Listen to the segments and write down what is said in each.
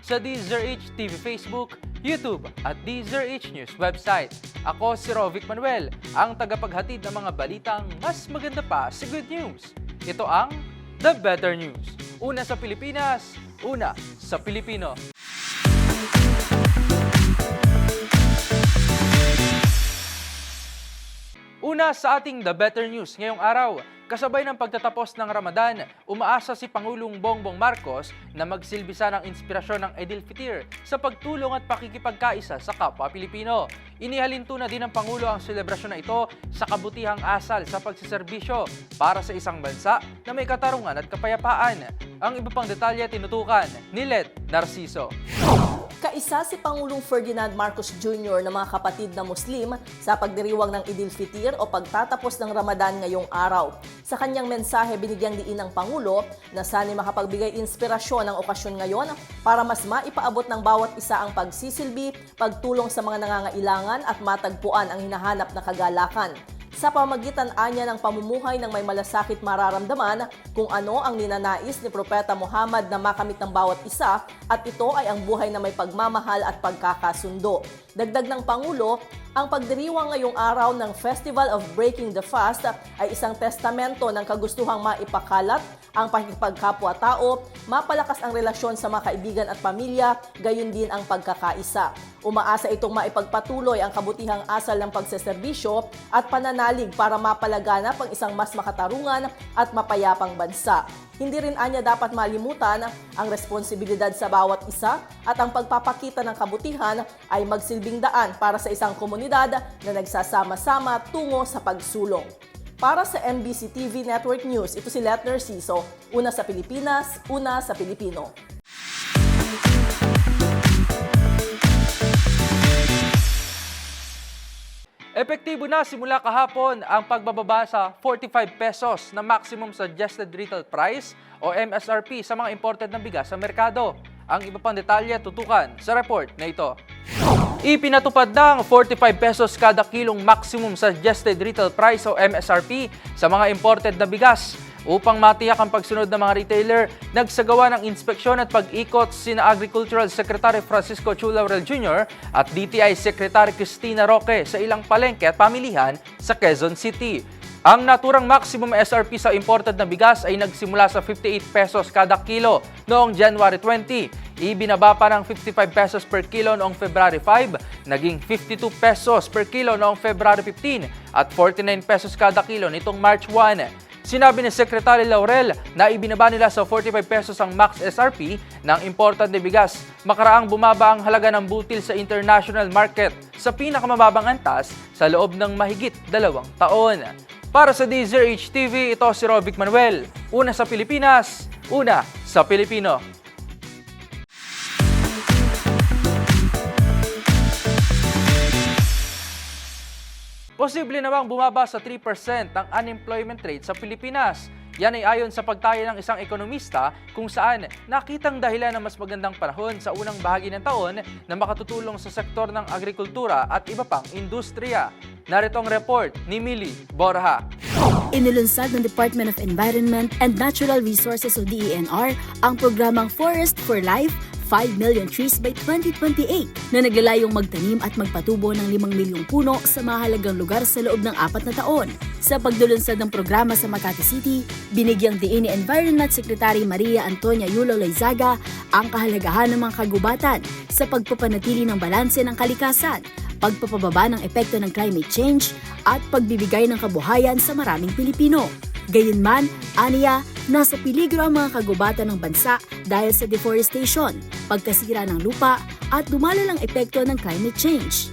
sa DZRH TV Facebook, YouTube at DZRH News website. Ako si Rovic Manuel, ang tagapaghatid ng mga balitang mas maganda pa sa good news. Ito ang The Better News. Una sa Pilipinas, una sa Pilipino. Una sa ating The Better News ngayong araw, kasabay ng pagtatapos ng Ramadan, umaasa si Pangulong Bongbong Marcos na magsilbisa ng inspirasyon ng Edil Fitir sa pagtulong at pakikipagkaisa sa kapwa Pilipino. Inihalinto na din ng Pangulo ang selebrasyon na ito sa kabutihang asal sa pagsiservisyo para sa isang bansa na may katarungan at kapayapaan. Ang iba pang detalye tinutukan ni Let Narciso. Kaisa si Pangulong Ferdinand Marcos Jr. ng mga kapatid na Muslim sa pagdiriwang ng Idil Fitir o pagtatapos ng Ramadan ngayong araw. Sa kanyang mensahe, binigyang diin ng Pangulo na sana'y makapagbigay inspirasyon ang okasyon ngayon para mas maipaabot ng bawat isa ang pagsisilbi, pagtulong sa mga nangangailangan at matagpuan ang hinahanap na kagalakan sa pamagitan anya ng pamumuhay ng may malasakit mararamdaman kung ano ang ninanais ni Propeta Muhammad na makamit ng bawat isa at ito ay ang buhay na may pagmamahal at pagkakasundo. Dagdag ng Pangulo, ang pagdiriwang ngayong araw ng Festival of Breaking the Fast ay isang testamento ng kagustuhang maipakalat ang pakikipagkapwa-tao, mapalakas ang relasyon sa mga kaibigan at pamilya, gayon din ang pagkakaisa. Umaasa itong maipagpatuloy ang kabutihang asal ng pagseserbisyo at pananalig para mapalaganap ang isang mas makatarungan at mapayapang bansa. Hindi rin anya dapat malimutan ang responsibilidad sa bawat isa at ang pagpapakita ng kabutihan ay magsilbing daan para sa isang komunidad na nagsasama-sama tungo sa pagsulong. Para sa MBC TV Network News, ito si Letner Siso, una sa Pilipinas, una sa Pilipino. Epektibo na simula kahapon ang pagbababa sa 45 pesos na maximum suggested retail price o MSRP sa mga imported na bigas sa merkado. Ang iba pang detalye tutukan sa report na ito. Ipinatupad na ang 45 pesos kada kilong maximum suggested retail price o MSRP sa mga imported na bigas. Upang matiyak ang pagsunod ng mga retailer, nagsagawa ng inspeksyon at pag-ikot sina Agricultural Secretary Francisco Chu Laurel Jr. at DTI Secretary Cristina Roque sa ilang palengke at pamilihan sa Quezon City. Ang naturang maximum SRP sa imported na bigas ay nagsimula sa 58 pesos kada kilo noong January 20. Ibinaba pa ng 55 pesos per kilo noong February 5, naging 52 pesos per kilo noong February 15 at 49 pesos kada kilo nitong March 1. Sinabi ni Secretary Laurel na ibinaba nila sa 45 pesos ang max SRP ng imported na bigas. Makaraang bumaba ang halaga ng butil sa international market sa pinakamababang antas sa loob ng mahigit dalawang taon. Para sa DZRH TV, ito si Rovic Manuel. Una sa Pilipinas, una sa Pilipino. Posible namang bumaba sa 3% ang unemployment rate sa Pilipinas. Yan ay ayon sa pagtaya ng isang ekonomista kung saan nakitang dahilan ng mas magandang panahon sa unang bahagi ng taon na makatutulong sa sektor ng agrikultura at iba pang industriya. Narito ang report ni Millie Borja. Inilunsad ng Department of Environment and Natural Resources o DENR ang programang Forest for Life 5 million trees by 2028 na naglalayong magtanim at magpatubo ng 5 milyong puno sa mahalagang lugar sa loob ng apat na taon. Sa pagdulunsad ng programa sa Makati City, binigyang diin ni Environment Secretary Maria Antonia Yulo Loizaga ang kahalagahan ng mga kagubatan sa pagpapanatili ng balanse ng kalikasan pagpapababa ng epekto ng climate change at pagbibigay ng kabuhayan sa maraming Pilipino. Gayunman, aniya, nasa peligro ang mga kagubatan ng bansa dahil sa deforestation, pagkasira ng lupa at lumalalang epekto ng climate change.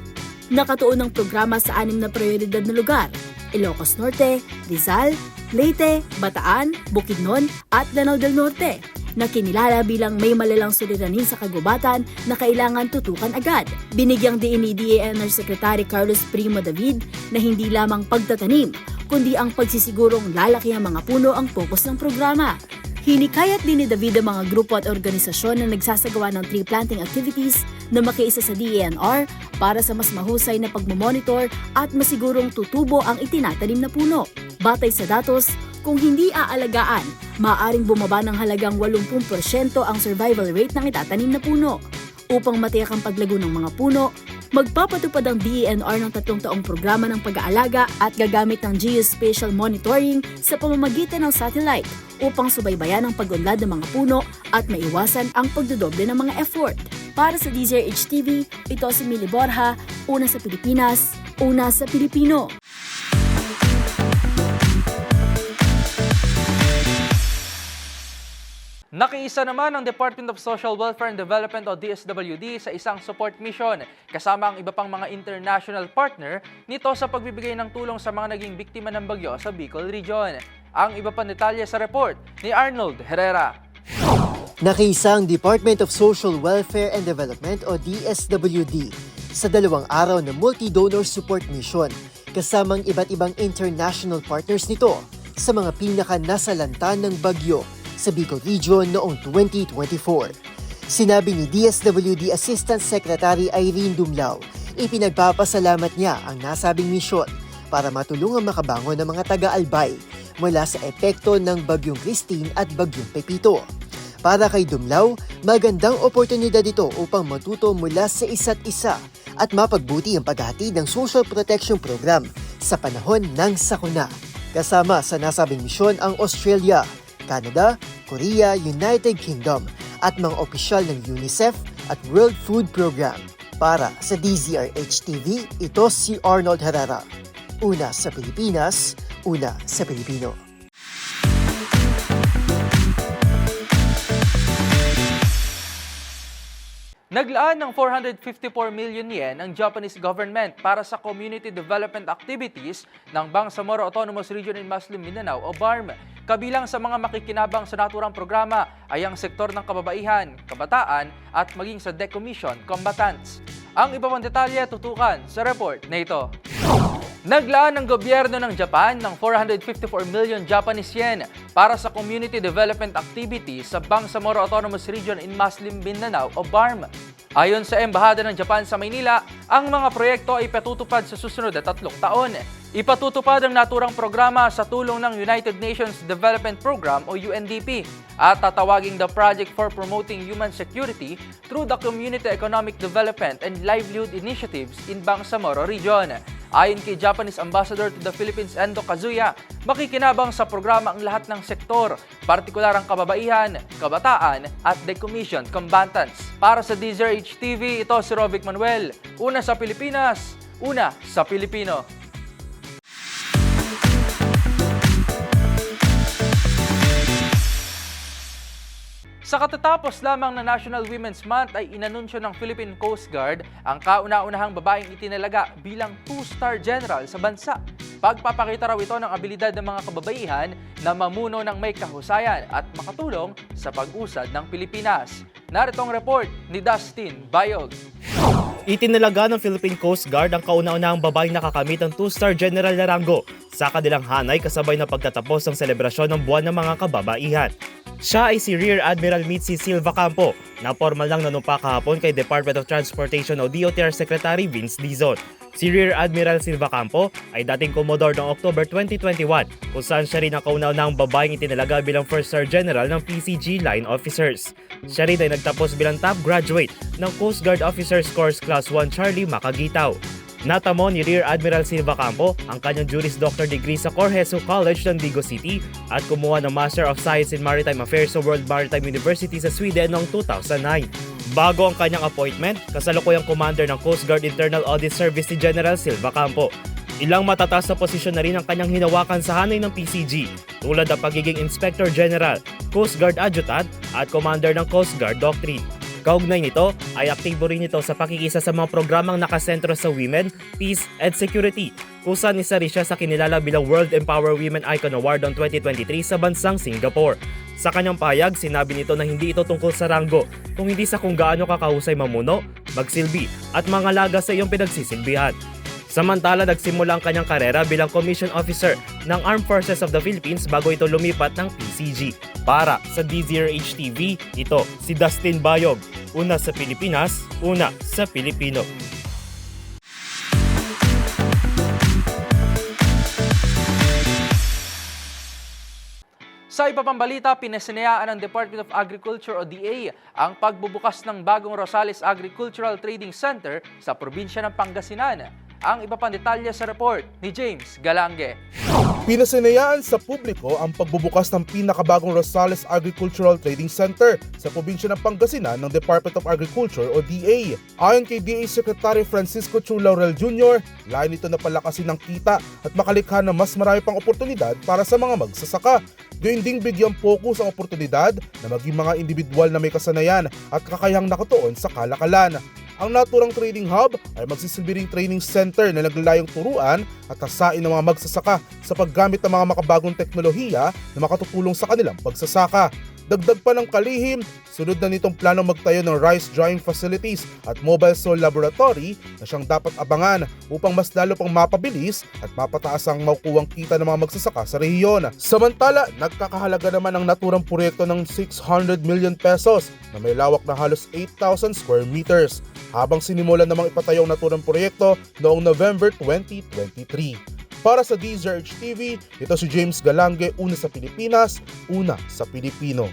Nakatuon ang programa sa anim na prioridad na lugar, Ilocos Norte, Rizal, Leyte, Bataan, Bukidnon at Lanao del Norte na kinilala bilang may malalang suliranin sa kagubatan na kailangan tutukan agad. Binigyang diin ni DANR Secretary Carlos Primo David na hindi lamang pagtatanim, kundi ang pagsisigurong lalaki ang mga puno ang focus ng programa. Hinikayat din ni David ang mga grupo at organisasyon na nagsasagawa ng tree planting activities na makiisa sa DANR para sa mas mahusay na pagmamonitor at masigurong tutubo ang itinatanim na puno. Batay sa datos, kung hindi aalagaan, maaaring bumaba ng halagang 80% ang survival rate ng itatanim na puno. Upang matiyak ang paglago ng mga puno, magpapatupad ang DENR ng tatlong taong programa ng pag-aalaga at gagamit ng geospatial monitoring sa pamamagitan ng satellite upang subaybayan ang pag-unlad ng mga puno at maiwasan ang pagdodoble ng mga effort. Para sa DZRH TV, ito si Mili Borja, una sa Pilipinas, una sa Pilipino. Nakiisa naman ang Department of Social Welfare and Development o DSWD sa isang support mission kasama ang iba pang mga international partner nito sa pagbibigay ng tulong sa mga naging biktima ng bagyo sa Bicol Region. Ang iba pang detalye sa report ni Arnold Herrera. Nakiisa ang Department of Social Welfare and Development o DSWD sa dalawang araw na multi-donor support mission kasamang iba't ibang international partners nito sa mga pinaka-nasalanta ng bagyo sa Bicol Region noong 2024. Sinabi ni DSWD Assistant Secretary Irene Dumlao, ipinagpapasalamat niya ang nasabing misyon para matulungang makabangon ng mga taga-albay mula sa epekto ng Bagyong Christine at Bagyong Pepito. Para kay Dumlao, magandang oportunidad ito upang matuto mula sa isa't isa at mapagbuti ang paghatid ng social protection program sa panahon ng sakuna. Kasama sa nasabing misyon ang Australia, Canada, Korea, United Kingdom at mga opisyal ng UNICEF at World Food Program. Para sa DZRH TV, ito si Arnold Herrera. Una sa Pilipinas, una sa Pilipino. Naglaan ng 454 million yen ang Japanese government para sa community development activities ng Bangsamoro Autonomous Region in Muslim Mindanao o BARM. Kabilang sa mga makikinabang sa naturang programa ay ang sektor ng kababaihan, kabataan at maging sa decommission combatants. Ang iba pang detalye tutukan sa report na ito. Naglaan ng gobyerno ng Japan ng 454 million Japanese yen para sa community development activities sa Bangsamoro Autonomous Region in Muslim Mindanao o BARM. Ayon sa Embahada ng Japan sa Maynila, ang mga proyekto ay patutupad sa susunod na tatlong taon. Ipatutupad ang naturang programa sa tulong ng United Nations Development Program o UNDP at tatawaging the Project for Promoting Human Security through the Community Economic Development and Livelihood Initiatives in Bangsamoro Region. Ayon kay Japanese Ambassador to the Philippines Endo Kazuya, makikinabang sa programa ang lahat ng sektor, partikular ang kababaihan, kabataan at decommissioned combatants. Para sa DZRH TV, ito si Rovic Manuel. Una sa Pilipinas, una sa Pilipino. Sa katatapos lamang na National Women's Month ay inanunsyo ng Philippine Coast Guard ang kauna-unahang babaeng itinalaga bilang two-star general sa bansa. Pagpapakita raw ito ng abilidad ng mga kababaihan na mamuno ng may kahusayan at makatulong sa pag-usad ng Pilipinas. Narito ang report ni Dustin Bayog. Itinalaga ng Philippine Coast Guard ang kauna-unahang babaeng nakakamit ng two-star general na ranggo sa kanilang hanay kasabay na pagtatapos ng selebrasyon ng buwan ng mga kababaihan. Siya ay si Rear Admiral Mitzi Silva Campo na formal lang nanumpa kahapon kay Department of Transportation o DOTR Secretary Vince Dizon. Si Rear Admiral Silva Campo ay dating Commodore noong October 2021 kung saan siya rin ang kauna-unahang babaeng itinalaga bilang First Star General ng PCG Line Officers. Siya rin ay nagtapos bilang top graduate ng Coast Guard Officers Course Class 1 Charlie Macagitaw. Natamo ni Rear Admiral Silva Campo ang kanyang Juris Doctor degree sa Corheso College ng Digo City at kumuha ng Master of Science in Maritime Affairs sa World Maritime University sa Sweden noong 2009. Bago ang kanyang appointment, kasalukuyang commander ng Coast Guard Internal Audit Service si General Silva Campo. Ilang matataas na posisyon na rin ang kanyang hinawakan sa hanay ng PCG, tulad ng pagiging Inspector General, Coast Guard Adjutant at Commander ng Coast Guard Doctrine. Kaugnay nito ay aktibo rin ito sa pakikisa sa mga programang nakasentro sa women, peace, and security kung saan isa rin siya sa kinilala bilang World Empower Women Icon Award on 2023 sa bansang Singapore. Sa kanyang payag, sinabi nito na hindi ito tungkol sa ranggo, kung hindi sa kung gaano kakahusay mamuno, magsilbi, at mangalaga sa iyong pinagsisilbihan. Samantala, nagsimula ang kanyang karera bilang Commission Officer ng Armed Forces of the Philippines bago ito lumipat ng PCG. Para sa DZRH TV, ito si Dustin Bayog. Una sa Pilipinas, una sa Pilipino. Sa iba pang balita, pinasinayaan ng Department of Agriculture o DA ang pagbubukas ng bagong Rosales Agricultural Trading Center sa probinsya ng Pangasinan. Ang iba pang detalye sa report ni James Galange. Pinasinayaan sa publiko ang pagbubukas ng pinakabagong Rosales Agricultural Trading Center sa probinsya ng Pangasinan ng Department of Agriculture o DA. Ayon kay DA Secretary Francisco Chu Laurel Jr., lain ito na palakasin ng kita at makalikha ng mas marami pang oportunidad para sa mga magsasaka. Gayun ding bigyang focus ang oportunidad na maging mga individual na may kasanayan at kakayahang nakatuon sa kalakalan. Ang naturang trading hub ay magsisilbi ring training center na naglalayong turuan at hasain ng mga magsasaka sa paggamit ng mga makabagong teknolohiya na makatutulong sa kanilang pagsasaka. Dagdag pa ng kalihim, sunod na nitong plano magtayo ng rice drying facilities at mobile soil laboratory na siyang dapat abangan upang mas lalo pang mapabilis at mapataas ang makukuhang kita ng mga magsasaka sa rehiyon. Samantala, nagkakahalaga naman ang naturang proyekto ng 600 million pesos na may lawak na halos 8,000 square meters habang sinimulan namang ipatayo ang naturang proyekto noong November 2023. Para sa DZRH TV, ito si James Galange, una sa Pilipinas, una sa Pilipino.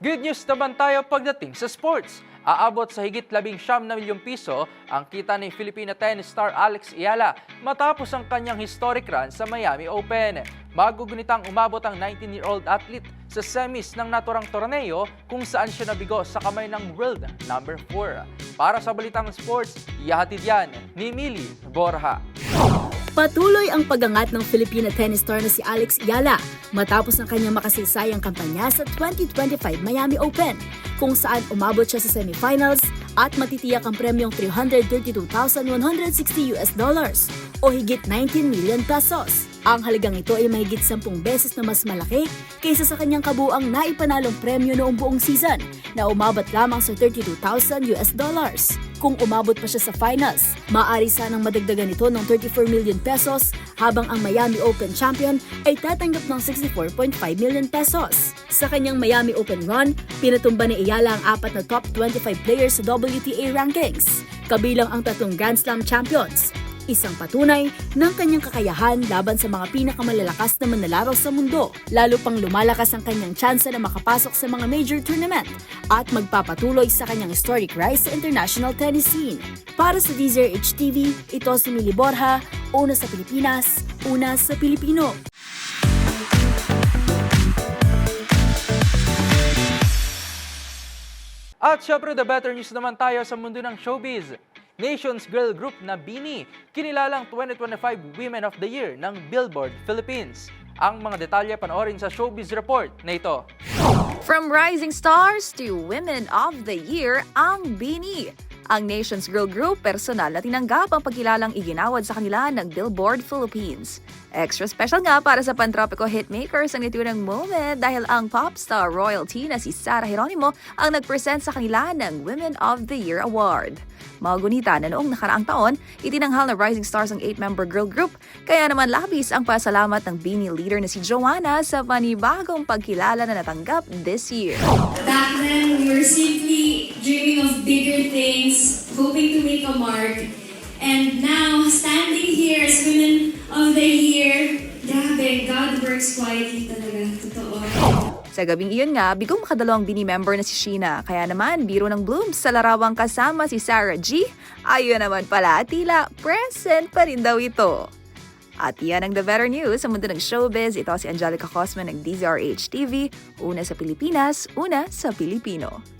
Good news naman tayo pagdating sa sports. Aabot sa higit labing siyam na milyong piso ang kita ni Filipina tennis star Alex Iala matapos ang kanyang historic run sa Miami Open. Magugunitang umabot ang 19-year-old athlete sa semis ng naturang torneo kung saan siya nabigo sa kamay ng world number 4. Para sa balitang sports, ihahatid yan ni Mili Borja. Patuloy ang pagangat ng Filipina tennis star na si Alex Yala matapos ng kanyang makasaysayang kampanya sa 2025 Miami Open kung saan umabot siya sa semifinals at matitiyak ang premyong 332,160 US dollars o higit 19 million pesos. Ang halagang ito ay mahigit 10 beses na mas malaki kaysa sa kanyang kabuang naipanalong premyo noong buong season na umabot lamang sa 32,000 US dollars. Kung umabot pa siya sa finals, maaari sanang madagdagan ito ng 34 million pesos habang ang Miami Open champion ay tatanggap ng 64.5 million pesos. Sa kanyang Miami Open run, pinatumba ni Ayala ang apat na top 25 players sa WTA rankings, kabilang ang tatlong Grand Slam champions, Isang patunay ng kanyang kakayahan laban sa mga pinakamalalakas na manlalaro sa mundo, lalo pang lumalakas ang kanyang tsansa na makapasok sa mga major tournament at magpapatuloy sa kanyang historic rise sa international tennis scene. Para sa DZRH TV, ito si Mili Borja, una sa Pilipinas, una sa Pilipino. At syempre, the better news naman tayo sa mundo ng showbiz. Nations Girl Group na Bini, kinilalang 2025 Women of the Year ng Billboard Philippines. Ang mga detalye panoorin sa Showbiz Report na ito. From rising stars to women of the year, ang Bini. Ang Nations Girl Group personal na tinanggap ang pagkilalang iginawad sa kanila ng Billboard Philippines. Extra special nga para sa Pantropico hitmakers ang itunang moment dahil ang pop star royalty na si Sarah Geronimo ang nag-present sa kanila ng Women of the Year Award. Magunita na noong nakaraang taon, itinanghal na Rising Stars ang 8-member girl group, kaya naman labis ang pasalamat ng Bini leader na si Joanna sa panibagong pagkilala na natanggap this year. Back then, we were simply dreaming of bigger things, hoping to make a mark. And now, standing here as Women of the Year, grabe, God works quietly talaga. Totoo. Sa gabing iyon nga, bigong makadalawang Bini member na si Sheena. Kaya naman, biro ng Blooms sa larawang kasama si Sarah G. Ayun naman pala, tila present pa rin daw ito. At yan ang The Better News sa mundo ng showbiz. Ito si Angelica Cosman ng DZRH TV. Una sa Pilipinas, una sa Pilipino.